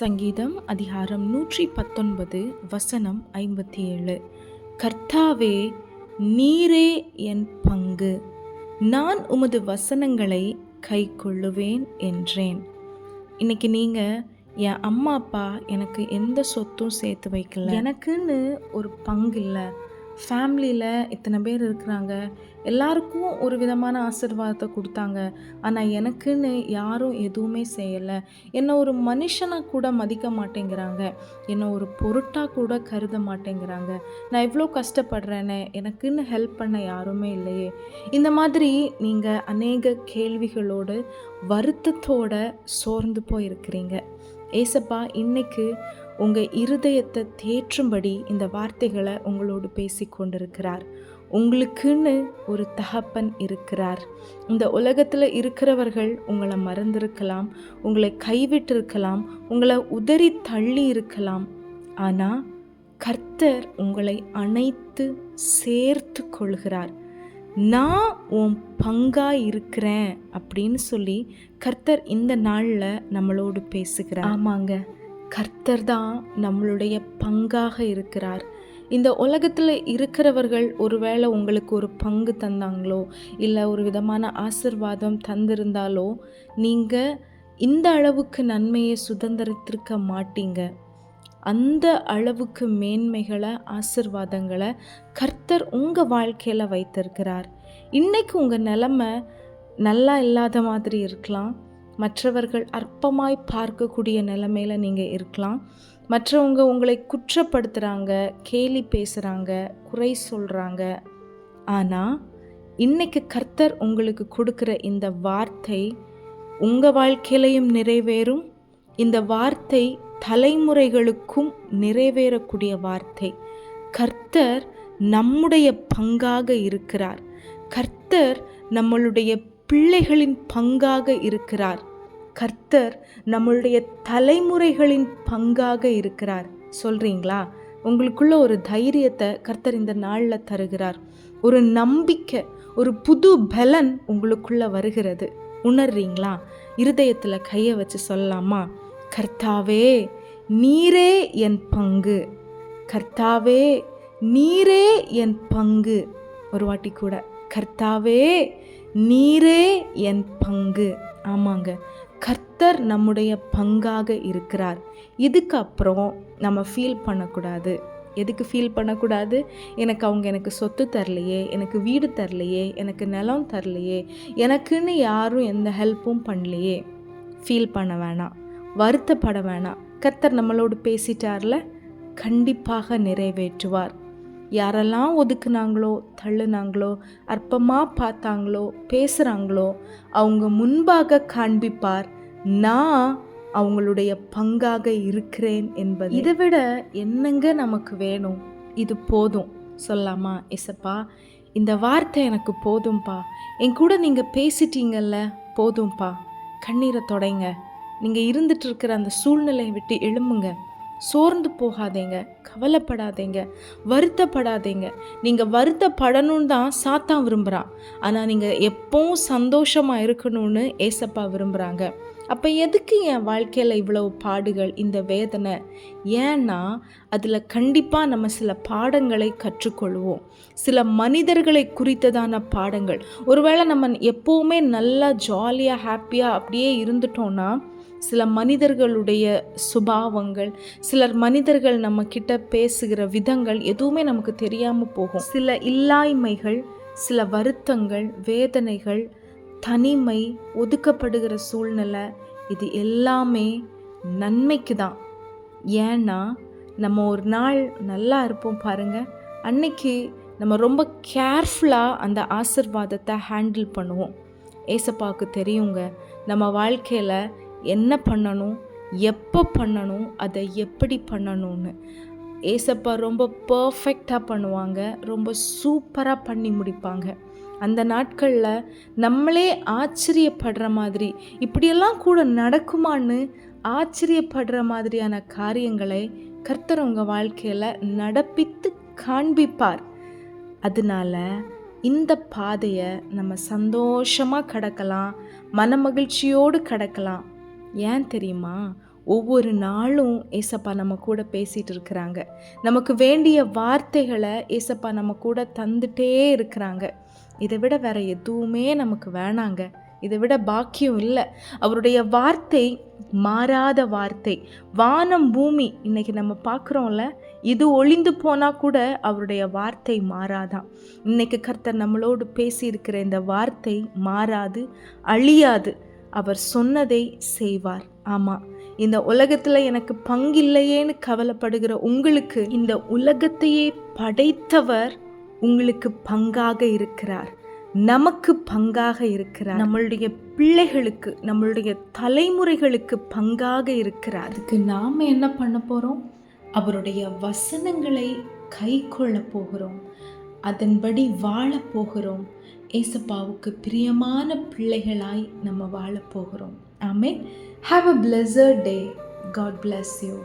சங்கீதம் அதிகாரம் நூற்றி பத்தொன்பது வசனம் ஐம்பத்தி ஏழு கர்த்தாவே நீரே என் பங்கு. நான் உமது வசனங்களை கை கொள்ளுவேன் என்றேன். இன்னைக்கு நீங்கள் என் அம்மா அப்பா எனக்கு எந்த சொத்தும் சேர்த்து வைக்கல. எனக்குன்னு ஒரு பங்கு இல்லை. ஃபேமிலியில் இத்தனை பேர் இருக்கிறாங்க. எல்லாருக்கும் ஒரு விதமான ஆசிர்வாதத்தை கொடுத்தாங்க. ஆனால் எனக்குன்னு யாரும் எதுவுமே செய்யலை. என்னை ஒரு மனுஷனாக கூட மதிக்க மாட்டேங்கிறாங்க. என்னை ஒரு பொருட்டாக கூட கருத மாட்டேங்கிறாங்க. நான் இவ்வளோ கஷ்டப்படுறேனே எனக்குன்னு ஹெல்ப் பண்ண யாருமே இல்லையே. இந்த மாதிரி நீங்கள் அநேக கேள்விகளோடு வருத்தத்தோட சோர்ந்து போயிருக்கிறீங்க. ஏசப்பா இன்னைக்கு உங்கள் இருதயத்தை தேற்றும்படி இந்த வார்த்தைகளை உங்களோடு பேசி கொண்டிருக்கிறார். உங்களுக்குன்னு ஒரு தகப்பன் இருக்கிறார். இந்த உலகத்தில் இருக்கிறவர்கள் உங்களை மறந்திருக்கலாம் உங்களை கைவிட்டிருக்கலாம் உங்களை உதறி தள்ளி இருக்கலாம். ஆனால் கர்த்தர் உங்களை அணைத்து சேர்த்து கொள்கிறார். நான் உன் பங்காக இருக்கிறேன் அப்படின்னு சொல்லி கர்த்தர் இந்த நாளில் நம்மளோடு பேசுகிறார். ஆமாங்க. கர்த்தர் தான் நம்மளுடைய பங்காக இருக்கிறார். இந்த உலகத்தில் இருக்கிறவர்கள் ஒருவேளை உங்களுக்கு ஒரு பங்கு தந்தாங்களோ இல்லை ஒரு விதமான ஆசிர்வாதம் தந்திருந்தாலோ நீங்கள் இந்த அளவுக்கு நன்மையை சுதந்திரத்திருக்க மாட்டீங்க. அந்த அளவுக்கு மேன்மைகளை ஆசிர்வாதங்களை கர்த்தர் உங்கள் வாழ்க்கையில் வைத்திருக்கிறார். இன்றைக்கு உங்கள் நிலமை நல்லா இல்லாத மாதிரி இருக்கலாம். மற்றவர்கள் அற்பமாய் பார்க்கக்கூடிய நிலைமையில நீங்கள் இருக்கலாம். மற்றவங்க உங்களை குற்றப்படுத்துகிறாங்க கேலி பேசுகிறாங்க குறை சொல்கிறாங்க ஆனால் இன்னைக்கு கர்த்தர் உங்களுக்கு கொடுக்குற இந்த வார்த்தை உங்கள் வாழ்க்கையிலையும் நிறைவேறும். இந்த வார்த்தை தலைமுறைகளுக்கும் நிறைவேறக்கூடிய வார்த்தை. கர்த்தர் நம்முடைய பங்காக இருக்கிறார். கர்த்தர் நம்மளுடைய பிள்ளைகளின் பங்காக இருக்கிறார். கர்த்தர் நம்மளுடைய தலைமுறைகளின் பங்காக இருக்கிறார். சொல்கிறீங்களா உங்களுக்குள்ள ஒரு தைரியத்தை கர்த்தர் இந்த நாளில் தருகிறார். ஒரு நம்பிக்கை ஒரு புது பலன் உங்களுக்குள்ள வருகிறது. உணர்றீங்களா? இருதயத்தில் கையை வச்சு சொல்லலாமா? கர்த்தாவே நீரே என் பங்கு. கர்த்தாவே நீரே என் பங்கு. ஒரு வாட்டி கூட. கர்த்தாவே நீரே என் பங்கு. ஆமாங்க. கர்த்தர் நம்முடைய பங்காக இருக்கிறார். இதுக்கப்புறம் நம்ம ஃபீல் பண்ணக்கூடாது. எதுக்கு ஃபீல் பண்ணக்கூடாது? எனக்கு அவங்க எனக்கு சொத்து தரலையே எனக்கு வீடு தரலையே எனக்கு நிலம் தரலையே எனக்குன்னு யாரும் எந்த ஹெல்ப்பும் பண்ணலையே. ஃபீல் பண்ண வேணாம். வருத்தப்பட வேணாம். கர்த்தர் நம்மளோடு பேசிட்டார்ல? கண்டிப்பாக நிறைவேற்றுவார். யாரெல்லாம் ஒதுக்குனாங்களோ தள்ளுனாங்களோ அற்பமாக பார்த்தாங்களோ பேசுகிறாங்களோ அவங்க முன்பாக காண்பிப்பார். நான் அவங்களுடைய பங்காக இருக்கிறேன் என்பது. இதை விட என்னங்க நமக்கு வேணும்? இது போதும். சொல்லாமா இசப்பா இந்த வார்த்தை எனக்கு போதும்பா. என் கூட நீங்கள் பேசிட்டீங்கல்ல போதும்பா. கண்ணீரை தொடைங்க. நீங்கள் இருந்துட்டு இருக்கிற அந்த சூழ்நிலையை விட்டு எழும்புங்க. சோர்ந்து போகாதீங்க கவலைப்படாதீங்க வருத்தப்படாதீங்க. நீங்கள் வருத்தப்படணும்னு தான் சாத்தான் விரும்புகிறான் ஆனால் நீங்கள் எப்பவும் சந்தோஷமாக இருக்கணும்னு ஏசப்பா விரும்புகிறாங்க அப்போ எதுக்கு என் வாழ்க்கையில் இவ்வளவு பாடுகள் இந்த வேதனை? ஏன்னா அதில் கண்டிப்பாக நம்ம சில பாடங்களை கற்றுக்கொள்வோம். சில மனிதர்களை குறித்ததான பாடங்கள். ஒருவேளை நம்ம எப்போவுமே நல்லா ஜாலியாக ஹாப்பியாக அப்படியே இருந்துட்டோன்னா சில மனிதர்களுடைய சுபாவங்கள் சிலர் மனிதர்கள் நம்ம கிட்ட பேசுகிற விதங்கள் எதுவுமே நமக்கு தெரியாமல் போகும். சில இல்லாய்மைகள் சில வருத்தங்கள் வேதனைகள் தனிமை ஒதுக்கப்படுகிற சூழ்நிலை இது எல்லாமே நன்மைக்கு தான். ஏன்னா நம்ம ஒரு நாள் நல்லா இருப்போம் பாருங்கள் அன்னைக்கு நம்ம ரொம்ப கேர்ஃபுல்லாக அந்த ஆசிர்வாதத்தை ஹேண்டில் பண்ணுவோம். ஏசப்பாவுக்கு தெரியுங்க நம்ம வாழ்க்கையில் என்ன பண்ணணும் எப்போ பண்ணணும் அதை எப்படி பண்ணணும்னு. ஏசப்பா ரொம்ப பர்ஃபெக்டாக பண்ணுவாங்க ரொம்ப சூப்பராக பண்ணி முடிப்பாங்க. அந்த நாட்களில் நம்மளே ஆச்சரியப்படுற மாதிரி இப்படியெல்லாம் கூட நடக்குமான்னு ஆச்சரியப்படுற மாதிரியான காரியங்களை கர்த்தர் உங்கள் வாழ்க்கையில் நடப்பித்து காண்பிப்பார். அதனால இந்த பாதையை நம்ம சந்தோஷமாக கடக்கலாம் மனமகிழ்ச்சியோடு கடக்கலாம். ஏன் தெரியுமா? ஒவ்வொரு நாளும் ஏசப்பா நம்ம கூட பேசிகிட்டு இருக்கிறாங்க. நமக்கு வேண்டிய வார்த்தைகளை ஏசப்பா நம்ம கூட தந்துட்டே இருக்கிறாங்க. இதை விட வேற எதுவுமே நமக்கு வேணாங்க. இதை விட பாக்கியம் இல்லை. அவருடைய வார்த்தை மாறாத வார்த்தை. வானம் பூமி இன்னைக்கு நம்ம பார்க்குறோம்ல இது ஒளிந்து போனால் கூட அவருடைய வார்த்தை மாறாதான். இன்னைக்கு கர்த்தர் நம்மளோடு பேசியிருக்கிற இந்த வார்த்தை மாறாது அழியாது. அவர் சொன்னதை செய்வார். ஆமாம் இந்த உலகத்தில் எனக்கு பங்கில்லையேன்னு கவலைப்படுகிற உங்களுக்கு இந்த உலகத்தையே படைத்தவர் உங்களுக்கு பங்காக இருக்கிறார். நமக்கு பங்காக இருக்கிறார். நம்மளுடைய பிள்ளைகளுக்கு நம்மளுடைய தலைமுறைகளுக்கு பங்காக இருக்கிறார். அதுக்கு நாம் என்ன பண்ண போகிறோம் அவருடைய வசனங்களை கை கொள்ள போகிறோம். அதன்படி வாழப்போகிறோம் ஏசப்பாவுக்கு பிரியமான பிள்ளைகளாய் நம்ம வாழ போகிறோம். ஆமே have a pleasure day God bless you